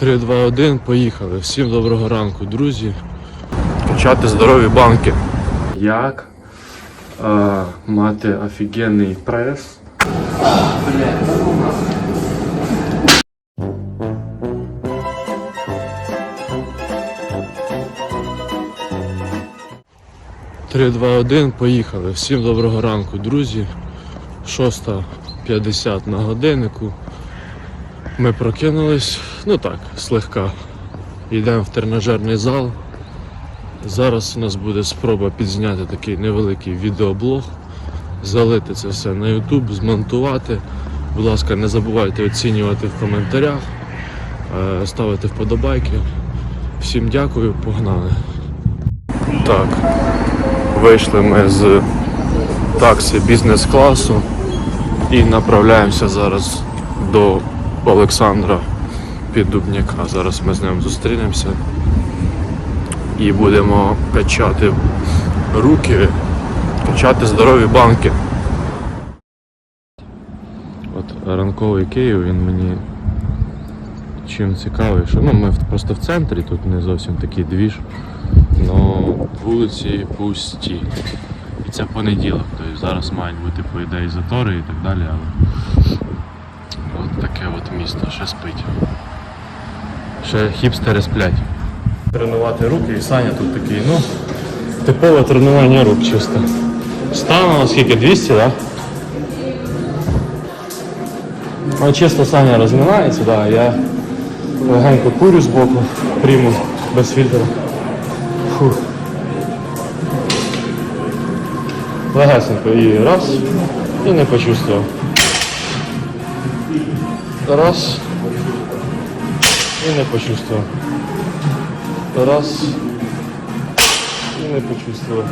3, 2, 1, поїхали. Всім доброго ранку, друзі. Качати здорові банки. Як е, мати офігенний прес? Три, два, один, поїхали. Всім доброго ранку, друзі. 6.50 на годиннику. Ми прокинулись, ну так, слегка. Йдемо в тренажерний зал. Зараз у нас буде спроба підзняти такий невеликий відеоблог, залити це все на YouTube, змонтувати. Будь ласка, не забувайте оцінювати в коментарях, е, ставити вподобайки. Всім дякую, погнали. Так, вийшли ми з таксі бізнес-класу і направляємося зараз до Олександра Піддубняка. Зараз ми з ним зустрінемося і будемо качати руки, качати здорові банки. От ранковий Київ, він мені чим цікавий, що ну, ми просто в центрі, тут не зовсім такий двіж, але вулиці пусті. І це понеділок, тобто зараз мають бути по ідеї затори і так далі, але от таке от місто ще спить. Ще хіпстери сплять. Тренувати руки і Саня тут такий, ну, типове тренування рук чисто. Стану скільки? 200, так? Да? Ну, чисто Саня розминається, да, я легенько курю збоку, прийму без фільтру. Фух. Легесенько і раз, і не почувствував. Раз. І не почувствував. Раз. І не почувствував.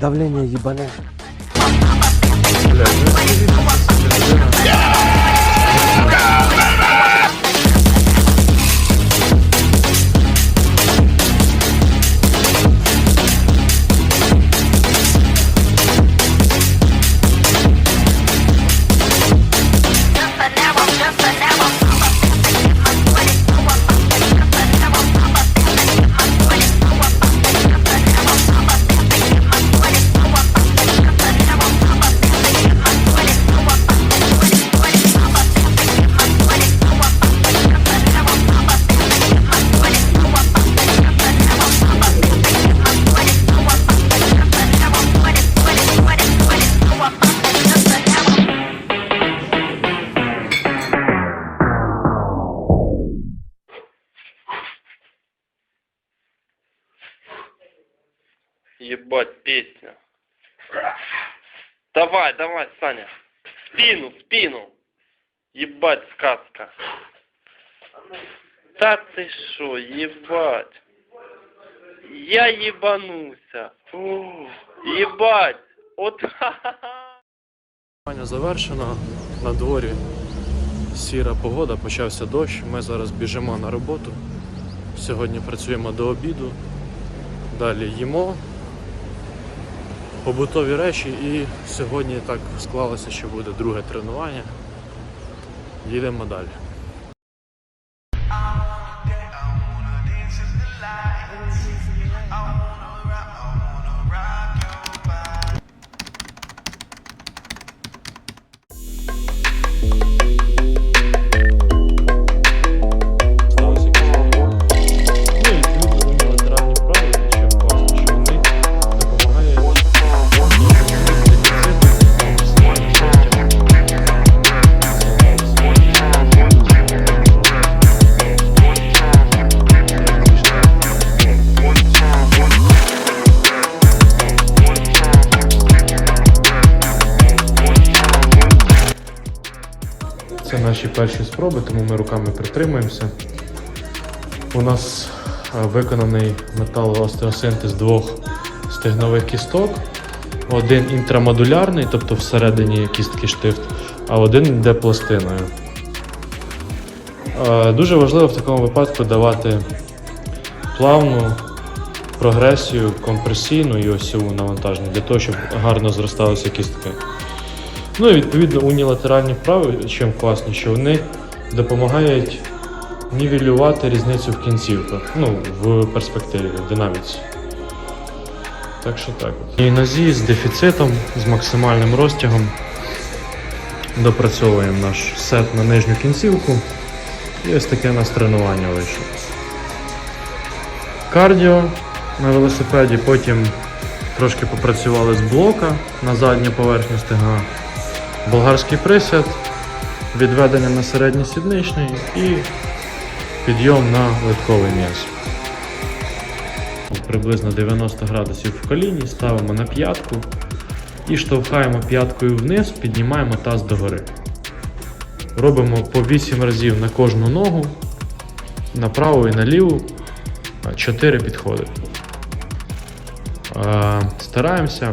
Давление ебаное. Ебать, песня. Давай, давай, Саня. В Спину, в спину. Ебать, сказка. Та ты шо, ебать. Я ебанулся. Фу, ебать. Вот ха-ха-ха. Завершено на дворі. Сіра погода, почався дощ. Ми зараз біжимо на роботу. Сьогодні працюємо до обіду. Далі їмо. Побутові речі і сьогодні так склалося, що буде друге тренування. Їдемо далі. Наші перші спроби, тому ми руками притримуємося. У нас е, виконаний металоостеосинтез двох стегнових кісток. Один інтрамодулярний, тобто всередині кістки штифт, а один йде пластиною. Е, Дуже важливо в такому випадку давати плавну прогресію компресійну і осьову навантаження для того, щоб гарно зросталися кістки. Ну і відповідно унілатеральні вправи, чим класні, що вони допомагають нівелювати різницю в кінцівках, ну, в перспективі, в динаміці. Так що так. І нозі з дефіцитом, з максимальним розтягом допрацьовуємо наш сет на нижню кінцівку. І ось таке у нас тренування вийшло. Кардіо на велосипеді, потім трошки попрацювали з блока на задню поверхню стегна. Болгарський присяд, відведення на середній сідничний і підйом на литковий м'яз. Приблизно 90 градусів в коліні, ставимо на п'ятку і штовхаємо п'яткою вниз, піднімаємо таз догори. Робимо по 8 разів на кожну ногу, на праву і на ліву, 4 підходи. Е, Стараємося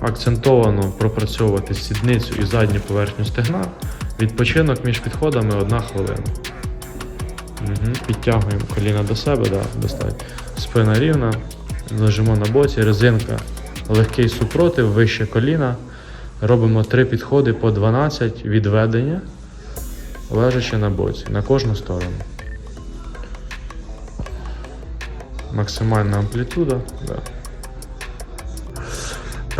акцентовано пропрацьовувати сідницю і задню поверхню стегна. Відпочинок між підходами 1 хвилина. Угу. Підтягуємо коліна до себе, да, достатньо. Спина рівна, лежимо на боці, резинка, легкий супротив, вище коліна. Робимо 3 підходи по 12 відведення, лежачи на боці, на кожну сторону. Максимальна амплітуда. Да.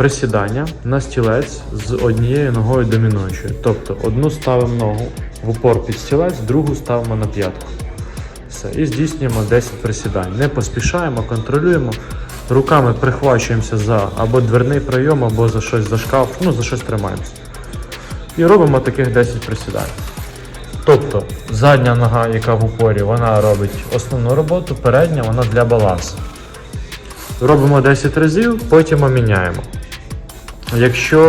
Присідання на стілець з однією ногою домінуючою. Тобто одну ставимо ногу в упор під стілець, другу ставимо на п'ятку. Все. І здійснюємо 10 присідань. Не поспішаємо, контролюємо. Руками прихвачуємося за або дверний прийом, або за щось за шкаф, ну за щось тримаємося. І робимо таких 10 присідань. Тобто задня нога, яка в упорі, вона робить основну роботу, передня вона для балансу. Робимо 10 разів, потім міняємо. Якщо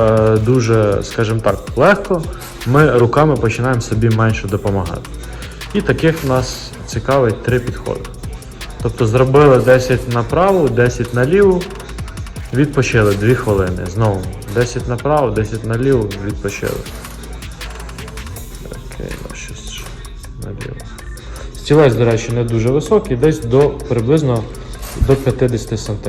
е, дуже, скажімо так, легко, ми руками починаємо собі менше допомагати. І таких в нас цікавить три підходи. Тобто зробили 10 направо, 10 наліво, відпочили 2 хвилини. Знову 10 направо, 10 наліво, відпочили. Окей, ну щось наліво. Стілець, до речі, не дуже високий, десь до приблизно до 50 см.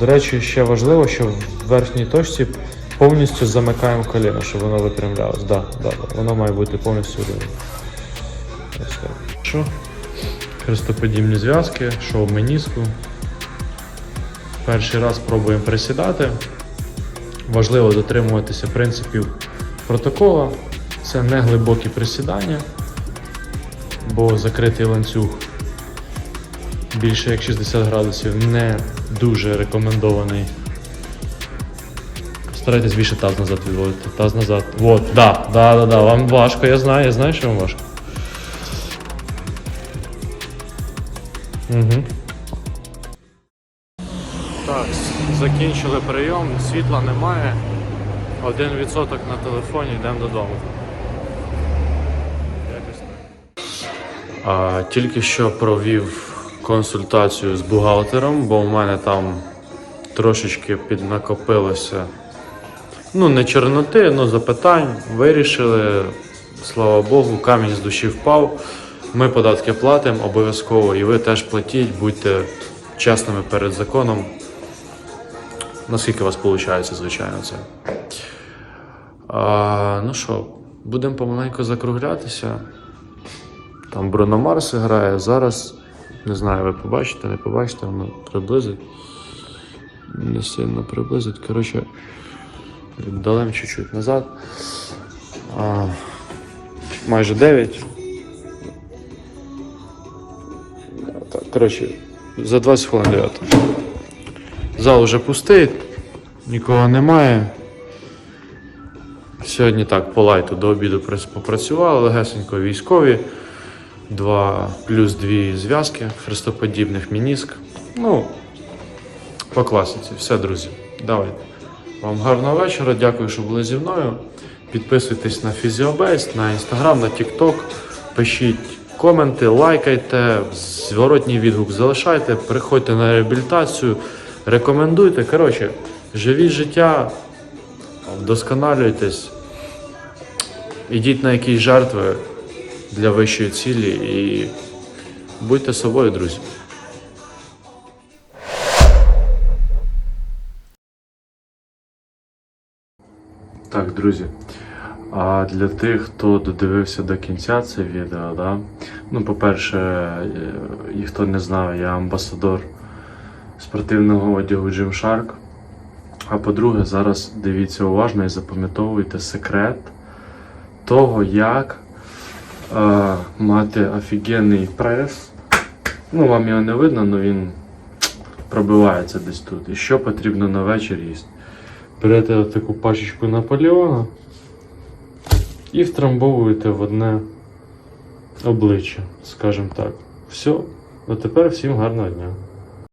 До речі, ще важливо, що в верхній точці повністю замикаємо коліно, щоб воно випрямлялось. Да, да, да. Воно має бути повністю рівно. Хрестоподібні зв'язки, шов меніску. Перший раз пробуємо присідати. Важливо дотримуватися принципів протокола. Це не глибокі присідання, бо закритий ланцюг більше як 60 градусів не дуже рекомендований. Старайтесь більше таз назад відводити. Таз назад. Вот, да, да, да, да. Вам важко, я знаю, я знаю, що вам важко. Угу. Так, закінчили прийом, світла немає. Один відсоток на телефоні, йдемо додому. Якось так. А, тільки що провів консультацію з бухгалтером, бо у мене там трошечки піднакопилося. Ну, не чорноти, але запитань. Вирішили, слава Богу, камінь з душі впав. Ми податки платимо обов'язково, і ви теж платіть, будьте чесними перед законом. Наскільки у вас виходить, звичайно, це. А, ну що, будемо помаленьку закруглятися. Там Бруно Марс грає. Зараз, не знаю, ви побачите, не побачите, воно приблизить. Не сильно приблизить. Коротше, віддалемо чуть-чуть назад. А, майже 9. Так, коротше, за 20 хвилин 9. Зал вже пустий, нікого немає. Сьогодні так, по лайту до обіду попрацювали, легесенько військові. Два плюс дві зв'язки хрестоподібних мініск. Ну, по класиці. Все, друзі. Давайте. Вам гарного вечора. Дякую, що були зі мною. Підписуйтесь на Фізіобейс, на інстаграм, на Тікток. Пишіть коменти, лайкайте, зворотній відгук залишайте, приходьте на реабілітацію, рекомендуйте. Коротше, живіть життя, вдосконалюйтесь, ідіть на якісь жертви для вищої цілі і будьте собою, друзі. Так, друзі. А для тих, хто додивився до кінця це відео, да? ну, по-перше, е, і хто не знав, я амбасадор спортивного одягу Gymshark. А по-друге, зараз дивіться уважно і запам'ятовуйте секрет того, як е, мати офігенний прес. Ну, вам його не видно, але він пробивається десь тут. І що потрібно на вечір їсти? Берете таку пачечку Наполеона і втрамбовуєте в одне обличчя, скажімо так. Все. А тепер всім гарного дня.